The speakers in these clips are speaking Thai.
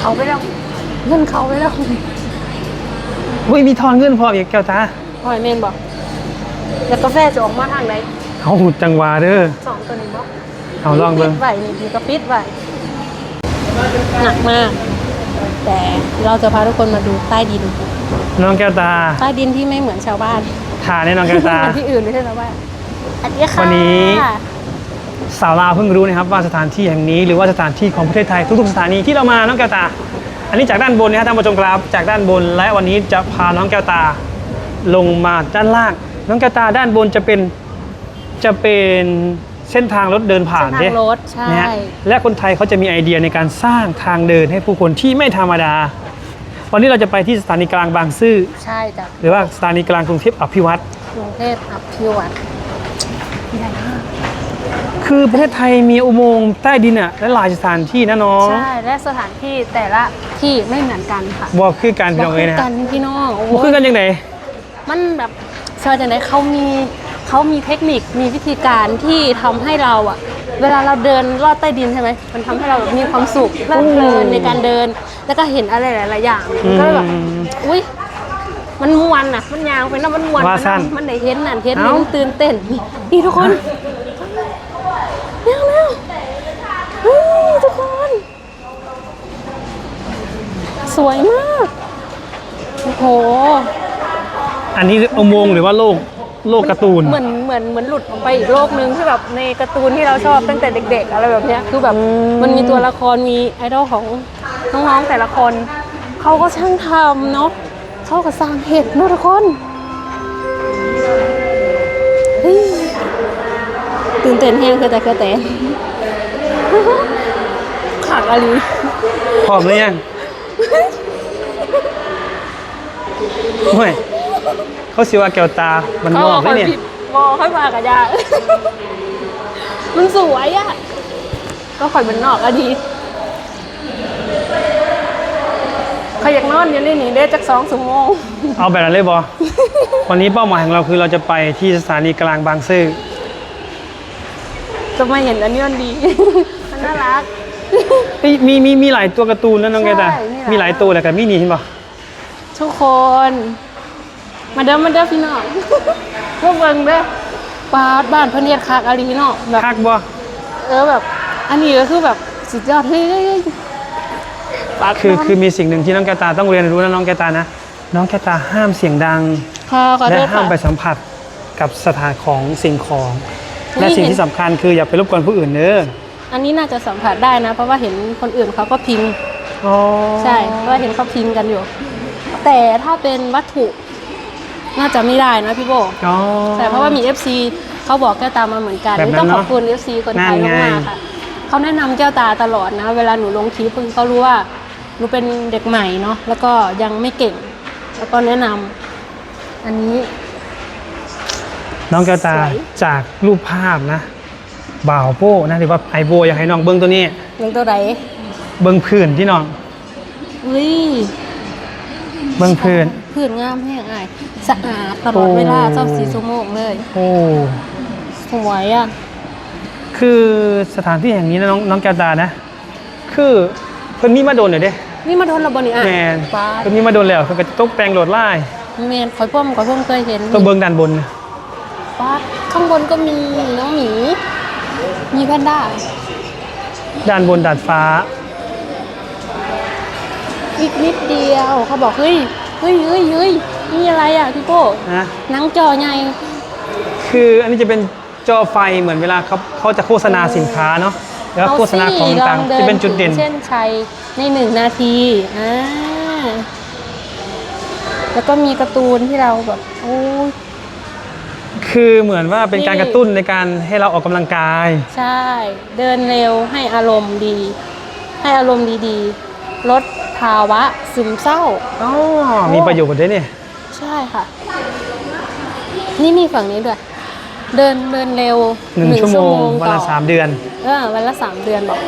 เขาไปแล้วเงินเขาไปแล้วอุ้ยมีทอนเงินพร้อมอีกแก้วตาหอยเมนบอกแล้วกาแฟจะออกมาทางไหนเอาหุดจังหวะเด้อสองตัวนี้บอกเอาลองเบิ่งปิดไหวนี่มีกระปิดไหวหนักมาก แต่เราจะพาทุกคนมาดูใต้ดิน น้องแก้วตาใต้ดินที่ไม่เหมือนชาวบ้านถ่ายแน่น้องแก้วตา เหมือนที่อื่นไม่ใช่ชาวบ้านอันนี้ค่ะวันนี้ สาวลาวเพิ่งรู้นะครับว่าสถานที่แห่งนี้หรือว่าสถานที่ของประเทศไทยทุกๆสถานีที่เรามาน้องแก้วตา อันนี้จากด้านบนนะครับท่านผู้ชมครับจากด้านบน และวันนี้จะพาน้องแก้วตาลงมาด้านล่าง น้องแก้วตาด้านบนจะเป็นจะเป็นเส้นทางรถเดินผ่านเส้นทางเด้รถใช่ นะฮะและคนไทยเขาจะมีไอเดียในการสร้างทางเดินให้ผู้คนที่ไม่ธรรมดา วันนี้เราจะไปที่สถานีกลางบางซื่อใช่จ้ะหรือว่าสถานีกลางกรุงเทพอภิวัตรกรุงเทพอภิวัตรใหญ่มาก คือประเทศไทยมีอุโมงค์ใต้ดินอะและหลายสถานที่นะน้องใช่และสถานที่แต่ละที่ไม่เหมือนกันค่ะบอกคือการพี่น้องเลยนะบ่กันพี่น้องโอ้บอกคือยกันยังไงมันแบบชาวจังไดเขามีเขามีเทคนิคมีวิธีการที่ทำให้เราอะเวลาเราเดินลอดใต้ดินใช่ไหมมันทำให้เราแบบมีความสุขเพลิดเพลินในการเดิน แล้วก็เห็นอะไรหลาย ๆ อย่างมันก็แบบอืมอุ้ยมันมวนอะมันยาวไปเนาะมันมวนว่าไปสั้นเนาะมันได้เห็นนั่นเห็นเอ้านี่มันตื่นเต้นนี่นี่ทุกคนเร็วเร็วนี่ทุกคน สวยมาก โอ้โห อันนี้อุโมงค์หรือว่าโลกโลกการ์ตูน เหมือนเหมือนเหมือนหลุดออกไปอีกโลกหนึ่งที่แบบในการ์ตูนที่เราชอบตั้งแต่เด็ก ๆ อะไรแบบเนี้ยคือแบบอืมมันมีตัวละครมีไอดอลของน้องๆแต่ละคน เขาก็ช่างทำเนาะเขาก็สร้างเหตุเนอะทุกคนเฮ้ยตื่นเต้นแห้งคือแต่คือแต่ ขากอะไร พร้อมหรือยัง เฮ้ยเขาสิว่าแก้วตา มันนอกได้เนี่ยมองให้มากับยามันสวยอะ ก็ข่อยมันนอกอะดีเขาอยากนอนอยู่นี่นี่ได้จักสองชั่วโมงเอาแบบนั้นเลยบอวันนี้เป้าหมายของเราคือเราจะไปที่สถานีกลางบางซื่อจะมาเห็นอันนี้มันดี มันน่ารัก เฮ้ยมีมีมีหลายตัวการ์ตูนนะน้องแกวตาใช่มีมีหหลาลายยตัวแหละกับมินิเห็นปะทุกคน มาเด้อมาเด้อพี่น้อง พวกเบิ่งเด้อปาดบ้านเพนเนียดคักอารีเนาะแบบ คักบอเออแบบ อันนี้ก็คือแบบสุดยอดเฮ้ยเฮ้ยเฮ้ยปาดคือบ้านคือมีสิ่งหนึ่งที่น้องแกวตาต้องเรียนรู้นะน้องแกวตานะ น้องแกวตาห้ามเสียงดัง ค่ะขอและโทษห้ามค่ะไปสัมผัสกับสถานของสิ่งของนี่และสิ่งเห็น ที่สำคัญคืออย่าไปรบกวนผู้อื่นเด้อ อันนี้น่าจะสัมผัสได้นะ เพราะว่าเห็นคนอื่นเขาก็พิมพ์อ๋อใช่เพราะว่าเห็นเขาพิมพ์กันอยู่ แต่ถ้าเป็นวัตถุน่าจะไม่ได้นะพี่โบอ๋อแต่เพราะว่ามี FC เขาบอกแก้วตามาเหมือนกันแบบนั้นต้องขอบเนอะคุณ FC คนไทยนั่นไงมากๆค่ะเขาแนะนำแก้วตาตลอดนะ เวลาหนูลงคลิปเขารู้ว่าหนูเป็นเด็กใหม่เนาะแล้วก็ยังไม่เก่ง แล้วก็แนะนำอันนี้ น้องแกวตาสวยจากรูปภาพนะ บ่าวโป้นะหรือว่าไอโบอยากให้น้องเบิ้งตัวนี้เรื่องตัวไหนเบิ้งพื้นที่น้อง อุ้ยเบิ้งพื้น พื้นงามแห้งอายสะอาดตลอดเวลาโอ้ เจ้าสีชั่วโมงเลย โอ้สวยอะคือสถานที่แห่งนี้นะน้องน้องแกวตานะ คือเพิ่นมีมาโดนเดี๋ยวเด้ นี่มาโดนระบนี่อะแมนป้าดเพิ่นมีมาโดนแล้วเพิ่นก็จะตกแต่งโหลดไล่แมนคอยพ่อมคอยพ่อมเคยเห็นตัวเบิ้งด้านบนนะป้าดข้างบนก็มีน้องหมี มีแพนด้าด้านบนดาดฟ้า อีกนิดเดียวเขาบอกเฮ้ยเฮ้ยเฮ้ยเฮ้ยนี่อะไรอะพี่โก้นะ หนังจอใหญ่คืออันนี้จะเป็นจอไฟเหมือนเวลาเขาเขาจะโฆษณาสินค้าเนาะแล้วโฆษณาของต่างลๆจะเป็นจุดเด่นถึงเส้นชัยในหนึ่งนาทีอ่าแล้วก็มีการ์ตูนที่เราแบบโอ้ย คือเหมือนว่าเป็นการนี่กระตุ้นในการให้เราออกกำลังกาย ใช่ เดินเร็วให้อารมณ์ดี ให้อารมณ์ดีๆ ลดภาวะซึมเศร้าอ๋อมีประโยชน์ด้วยเนี่ยใช่ค่ะ นี่มีฝั่งนี้ด้วย เดินเดินเร็วหนึ่งชั่วโมงวันละต่อสามเดือนเออวันละสามเดือนบอก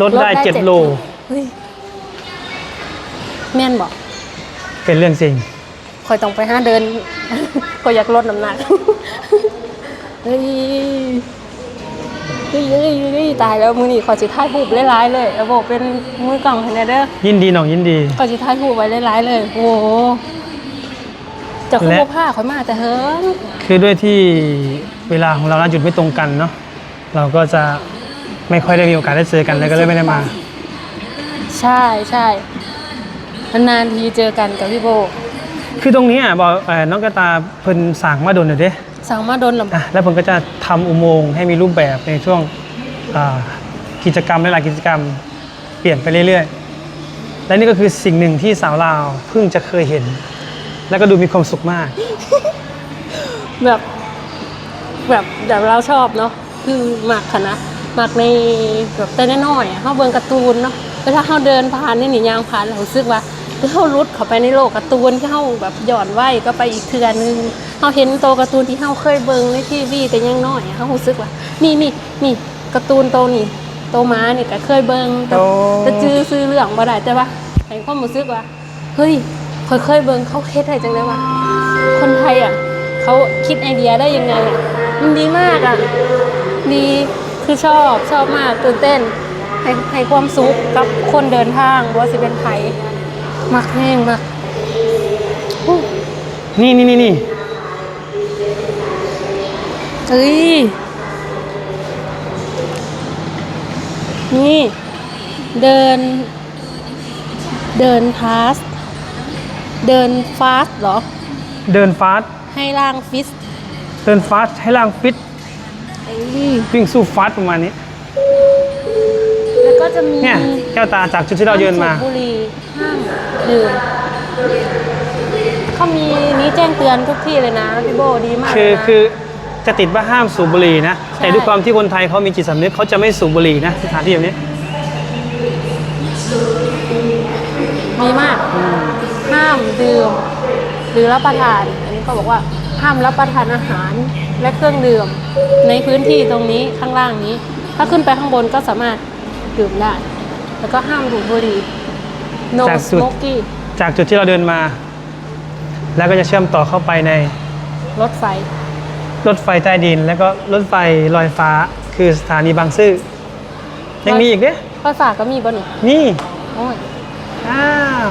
ลดได้เจ็ดโลเฮ้ยแม่นบอกเป็นเรื่องจริง คอยต้องไปห้าเดินคอยอยากลดน้ำหนักเฮ้ยฮ้ยเฮ้ยเฮ้ยตายแล้วมือนี่ขอจิถ่ายรูปหลายๆเลยระบบเป็นมือกล่องให้แน่เด้อยินดีน้องยินดี ขอจิถ่ายรูปไว้หลายๆเลย โอ้โหเจะคู่และผ้าข่อยมาแต่เฮิงคือด้วยที่เวลาของเรานัดหยุดไม่ตรงกันเนาะเราก็จะไม่ค่อยได้มีโอกาสได้เจอกันแล้วก็เลยไม่ได้มา ใช่ใช่นานๆทีเจอกันกับพี่โบ คือตรงนี้อะบอกเอ่อน้องกระตาเพิ่นสั่งมาโดนหน่อยเด้สั่งมาโดนลำอะแล้วผมก็จะทำอุโมงค์ให้มีรูปแบบในช่วงอ่ากิจกรรมหลายๆกิจกรรมเปลี่ยนไปเรื่อยๆ และนี่ก็คือสิ่งหนึ่งที่สาวลาวเพิ่งจะเคยเห็น แล้วก็ดูมีความสุขมาก แบบแบบแบบเราชอบเนาะคือหมักค่ะนะหมักในแบบแต่น้อยๆอะเขาเบิ่งการ์ตูนเนาะเวลาเขาเดินผ่านนี่นี่ยางผ่านเรารู้สึกว่า คือเขารุดเข้าไปในโลกการ์ตูนเข้าแบบหย่อนไหวก็ไปอีกเทือนึงเขาเห็นตัวการ์ตูนที่เขาเคยเบิ่งในทีวีแต่ยังน้อยเขารู้สึกว่านี่นี่นี่การ์ตูนโตวนี่โตวม้านี่ก็เคยเบิ่งแต่โอ้ แต่จื้อซื้อเรื่องบ่ได้แต่ว่าเห็นความรู้สึกว่าเฮ้ยเคยเคยเบิ่งเขาเฮ็ดได้จังเลยว่าคนไทยอะเขาคิดไอเดียได้ยังไงอะมันดีมากอะ ดีคือชอบชอบมากตื่นเต้นให้ให้ความสุขกับคนเดินทางว่าสิเป็นไทย มักแห้งมากอู้นี่นี่นี่นี่เฮ้ย นี่ เดิน เดินพาส เดินฟาสเหรอ เดินฟาสต์ให้ร่างฟิส เดินฟาสต์ให้ร่างฟิตเอ้ยวิ่งสู้ฟาสต์ประมาณนี้ แล้วก็จะมี เนี่ยแก้วตาจากจุดที่เราเดินมาห้สูบบุหรี่ห้าม ดื่มเขามีนี้แจ้งเตือนทุกที่เลยนะพี่โบดีมากคือเลยนะ คือจะติดว่าห้ามสูบบุหรี่นะ ใช่ แต่ด้วยความที่คนไทยเขามีจิตสำนึกเขาจะไม่สูบบุหรี่นะสถานที่แบบนี้มีมากห้ามดื่มหรือรับประทาน อันนี้เขาบอกว่าห้ามรับประทานอาหารและเครื่องดื่มในพื้นที่ตรงนี้ข้างล่างนี้ ถ้าขึ้นไปข้างบนก็สามารถดื่มได้แล้วก็ห้ามดูดบุหรี่ no จากสุด smoking จากจุดที่เราเดินมา แล้วก็จะเชื่อมต่อเข้าไปในรถไฟ รถไฟใต้ดิน แล้วก็รถไฟลอยฟ้า คือสถานีบางซื่อยังมีอีกเด้ไฟฟ้าก็มีบ่หนูนี่โอ้ยอ้าว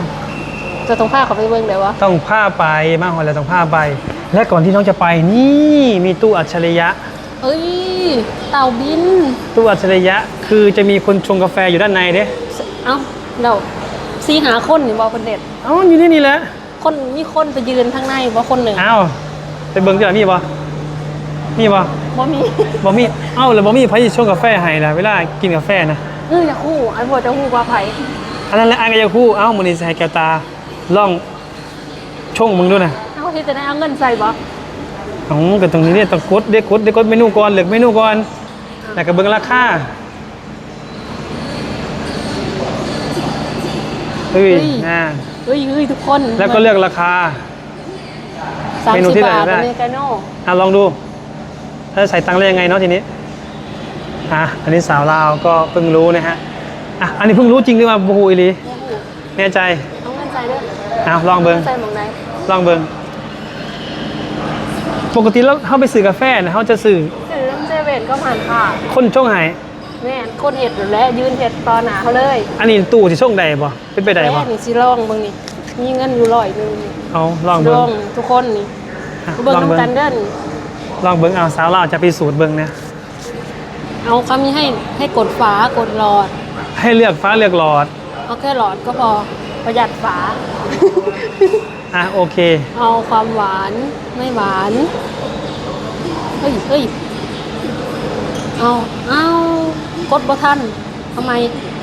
จะต้องพาเขาไปเบิ่งเดี๋ยววะต้องผ้าไปมาหอยแล้วต้องผ้าไป และก่อนที่น้องจะไปนี่มีตู้อัจฉริยะ เอ้ย เต่าบิน ตู้อัจฉริยะคือจะมีคนชงกาแฟอยู่ด้านในเด้ เอ้าเดี๋ย วซีหาคนนี่บอกเป็นเด็ด เอ้าอยู่นี่นี่แหละคนมีคนไปยืนข้างในว่าคนหนึ่งอ้าวไปเบิ่งที่ไหนมีบ่มีบ่ว่ามีบ่มีเอ้าแล้วบ่มีไผสิชงกาแฟให้ล่ะเวลากินกาแฟนะเอออยากคู่ไอ้บัวจะคู่ว่าไผอันนั้นแหละอันก็จะคู่เอ้ามื้อนี้สิให้แก้วตาลองชงมึงดูนะเอาที่จะได้เอาเงินใส่บ่อ๋อก็ตรงนี้เนี่ยต้องกดเด้กดเด้กดเมนูก่อนเลือกเมนูก่อนแล้วก็เบิ่งราคา เฮ้ยน่าเฮ้ยเฮ้ยทุกคนแล้วก็เลือกราคา สามเมนูสิบที่ไหนบาทได้ อเมริกาโน่อะลองดู ถ้าใส่ตังค์ได้ยังไงเนาะทีนี้ อะ อันนี้สาวลาวก็เพิ่งรู้นะฮะ อะ อันนี้เพิ่งรู้จริงหรือเปล่าบูฮูอีหลีแน่ใจเอาเงินใส่ด้วยอะลองเบิ่งใส่หมองไหนลองเบิ่งปกติแล้วเขาไปซื้อกาแฟนะเขาจะซื้อซื้อน้ำเซเว่นก็ผ่านค่ะคนช่องไหนแม่นคนเห็ดอยู่แล้วยืนเห็ดตอนหนาเขาเลย อันนี้ตู้ที่ช่องใดบ่ เป็นไปใดบ่แม่นี่สิลองเบิ่งนี่มีเงินอยู่ร้อยหนึงนี่เอาลองลเบิ่งองทุกคนนี่อะเบิ่งลองเบิ่งน้ำกันเด้นลองเบิ่งเอาสาวลาวจะไปสูตรเบิ่งนะเอาคำนี้ให้ให้กดฝากดหลอด ให้เลือกฟ้าเลือกหลอดเอาแค่หลอดก็พอประหยัดฝา อะโอเค เอาความหวานไม่หวาน เฮ้ยเฮ้ยเอาเอากดบ่ทันทำไม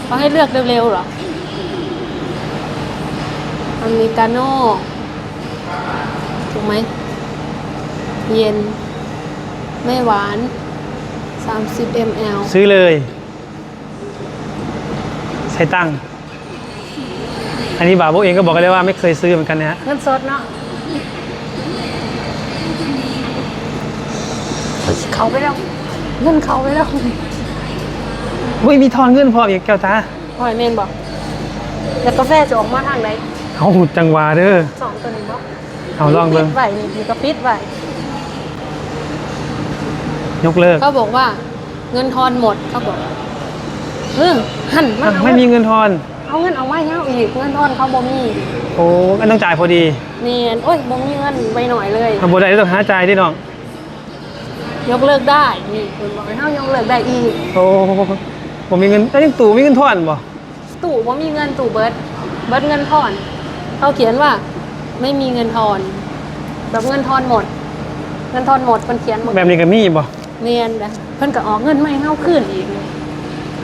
เขาให้เลือกเร็วๆเหรอ อเมริกาโน่ ถูกไหม เย็น ไม่หวาน 30 ml ซื้อเลยใช้ตังค์อันนี้บาโบเองก็บอกกันเลยว่าไม่เคยซื้อเหมือนกันนะฮะ เงินสดเนาะเขาไปแล้ว เงินเขาไปแล้วอุ้ยมีทอนเงินพออีกแก้วตาหอยเมนบอก แล้วกาแฟจะออกมาทางไหน เอาจังหวะเด้อสองตัวนี้บอกเอาลองเบิ่งปิดไว้นี่มีกระปิดไว้ยกเลิกเขาบอกว่า เงินทอนหมดเขาบอกเออหันมาอะเอาไม่มีเงินทอน เอาเงินเอาไว้เงาอีกเงินทอนเขาบ่มีโอ้ก็ต้องจ่ายพอดีเนียนโอ้ยบ่มีเงินไปหน่อยเลย ทำบัวได้ต้องหาจ่ายที่น้อง ยกเลิกได้นี่คุณบอกให้เฮายกเลิกได้อีกโอ้ผมมีเงินแล้วยังตู่มีเงินทอนบ่ ตู่บ่มีเงินตู่เบิร์ดเบิร์ดเงินทอน เขาเขียนว่าไม่มีเงินทอน แบบเงินทอนหมด เงินทอนหมดมันเขียนหมดแบบนี้ก็มีบ่เนียนนะเพิ่นก็ออกเงินไม่เฮาคืนอีก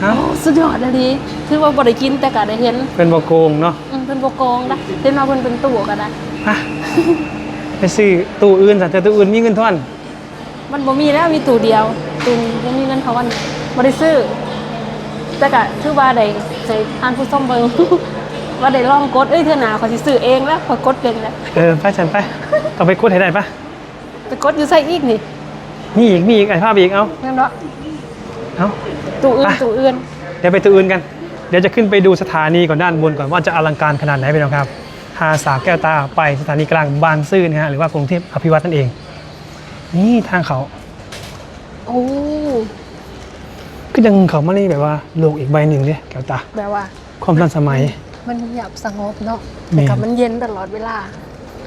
ฮะโอ้สุดยอดเลยดีคือว่าบ่ได้กินแต่ก็ได้เห็นเป็นบ่โกงเนาะอืมเพิ่นบ่โกงนะเห็นว่าเพิ่นเป็นตู่ก็ได้ฮะไปซื้อตู้อื่นสันแต่ตู้อื่นมีเงินทอน มันบ่มีแล้วมีตู่เดียวตู่บ่มีเงินทอนบ่ได้ซื้อแต่ก็คือว่าได้ใส่ทานผู้ส้มเบิง ว่าได้ลองกดเอ้ยเทื่อหน้าขอยสิซื้อเองแล้วขอยกดเป็นแล้วเออไปฉันไปต้องไปกดให้ได้ปะไปกดอยู่ใส่อีกนี่มีอีกมีอีกไอ้ภาพอีกเอาแม่นบ่เอาตู่อื่นไปตู่อื่นเดี๋ยวไปตู้อื่นกัน เดี๋ยวจะขึ้นไปดูสถานีก่อนด้านบนก่อนว่าจะอลังการขนาดไหนไปน้องครับพาสาวแก้วตาไปสถานีกลางบางซื่อนะฮะหรือว่ากรุงเทพอภิวัตนั่นเอง นี่ทางเขาโอ้ก็ยังเขามานี่แบบว่าโลกอีกใบหนึ่งเนี่ยแก้วตาแบบว่าความทันสมัย มันเงียบสงบเนาะแม่แต่นกับมันเย็นตลอดเวลา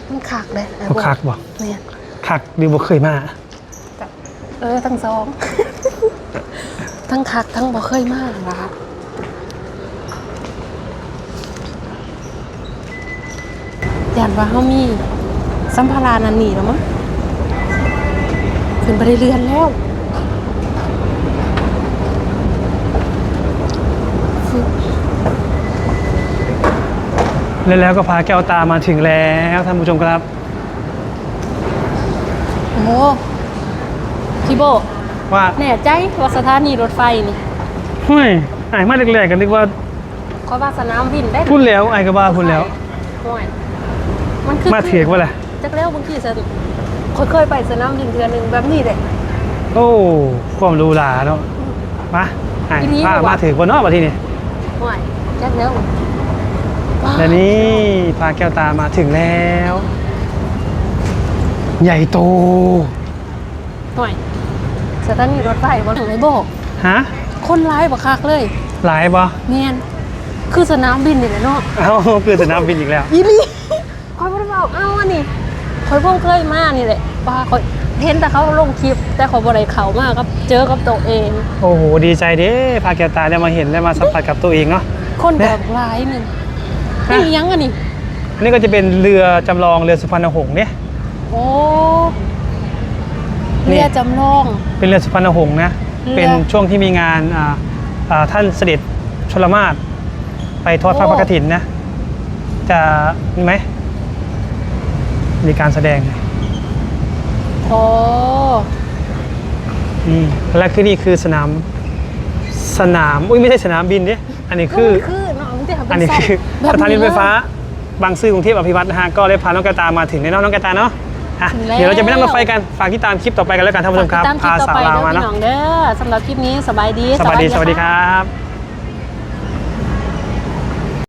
มันคักเลยเขาคักบ่เนี่ยคักหรือบ่เคยมากับเออทั้งสอง ทั้งคักทั้งบ่เคยมากนะคะย่านว่าเฮามีสัมภาระนันนี่แล้วมั้งขึ้นไปได้เรือนแล้ว แล้วแล้วก็พาแก้วตามาถึงแล้วท่านผู้ชมครับ โอ้โหพี่โบว่าแน่ใจว่าสถานีรถไฟนี่เฮ้ยไอ้มาแรกๆกันนึกว่าเขาว่าสนามบินได้พูดแล้วไอ้ก็บ้าพูดแล้ว ห่วยมันคือมาเถียงว่าอะไรจักแล้วบางทีจะเคยเคยไปสนามบินเทือหนึงแบบนี้เลย โอ้ความรู้หลาเนาะมาไอ้อีนี้พาบอกว่ามาถึงบนนอกมาที่นี่ห่วยจักแล้วว้าว และนี่พาแก้วตามาถึงแล้ว ใหญ่โตห่วยสถานีรถไฟบนไอ้โบฮะคนร้ายบักคักเลยหลายปะเมียนคือสนามบินนี่แหละเนาะเอ้าคือสนามบินอีกแล้วอีหลีคอยบ่ได้บอกเอ้าอันนี้คอยเพิ่งเคยมานี่แหละป้าคอยเห็นแต่เขาลงคลิป แต่เขาบ่ได้เข้ามากับเจอกับตัวเอง โอ้โหดีใจเด้พาแก้วตาได้มาเห็นได้มาสัมผัสกับตัวเองเนาะคนเนี่แบยบร้ายหนึ่ง ฮะนี่ยังอันนี้อันนี้ก็จะเป็นเรือจำลองเรือสุพรรณหงษ์เนี่ย โอ้นี่ เรือจำลอง เป็นเรือสุพรรณหงษ์นะ เรือเป็นช่วงที่มีงานอ่าอ่าท่านเสด็จชลมาศไปทอดพระโอ้ พระกฐินนะ จะมีไหม มีการแสดงโอ้นี่และคือนี่คือสนาม สนาม อุ้ยไม่ใช่สนามบินเนี่ยอันนี้คือก็มันคือ เนาะมันจะทำเป็อันนนี้ซองคือแบบสถานีรถไฟฟ้า บางซื่อกรุงเทพอภิวัตนะฮะก็ได้พาน้องกระตามาถึงในน้องน้องกระตาเนาะอะเดี๋ยวเราจะไปนั่งรถไฟกันฝากที่ตามคลิปต่อไปกันแล้วกันท่านผู้ชมครับตามคลิปพาต่อสาวไปลาวเด้อมาพี่เนาะน้องเด้อสำหรับคลิปนี้สบายดี สวัสดีสวัสดีครับ